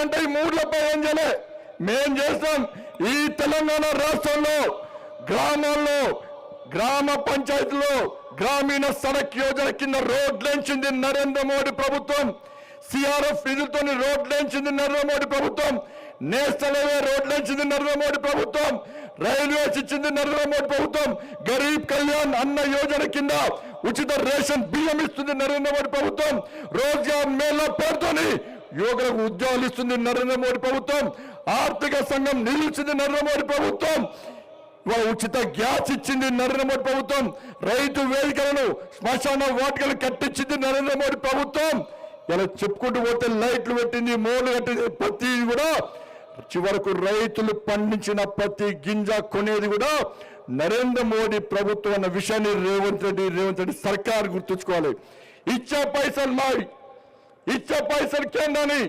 చేశారంటే ఈ మూడులపై ఏం చేయలే. మేం చేస్తాం ఈ తెలంగాణ రాష్ట్రంలో గ్రామాల్లో గ్రామ పంచాయతీలో గ్రామీణ సడక్ యోజన కింద రోడ్లేంచింది నరేంద్ర మోడీ ప్రభుత్వం. సిఆర్ఎఫ్ నిధులతో రోడ్లేంచింది నరేంద్ర మోడీ ప్రభుత్వం. నేషనల్ హైవే రోడ్లేంచింది నరేంద్ర మోడీ ప్రభుత్వం. రైల్వేస్ ఇచ్చింది నరేంద్ర మోడీ ప్రభుత్వం. గరీబ్ కళ్యాణ్ అన్న యోజన కింద ఉచిత రేషన్ బియ్యం ఇస్తుంది నరేంద్ర మోడీ ప్రభుత్వం. రోజ్గార్ మేళ పేరుతోని యువకులకు ఉద్యోగాలు ఇస్తుంది నరేంద్ర మోడీ ప్రభుత్వం. ఆర్థిక సంఘం నిలిచింది నరేంద్ర మోడీ ప్రభుత్వం. ఇవాళ ఉచిత గ్యాస్ ఇచ్చింది నరేంద్ర మోడీ ప్రభుత్వం. రైతు వేదికలను శ్మశాన వాటికలు కట్టించింది నరేంద్ర మోడీ ప్రభుత్వం. ఇలా చెప్పుకుంటూ పోతే లైట్లు పెట్టింది మోలు కట్టింది ప్రతి కూడా. చివరకు రైతులు పండించిన ప్రతి గింజ కొనేది కూడా నరేంద్ర మోడీ ప్రభుత్వం అన్న విషయాన్ని రేవంత్ రెడ్డి రేవంత్ రెడ్డి సర్కార్ గుర్తుంచుకోవాలి. ఇచ్చే పైసలు మావి. ఇచ్చే పైసలు కేంద్రాన్ని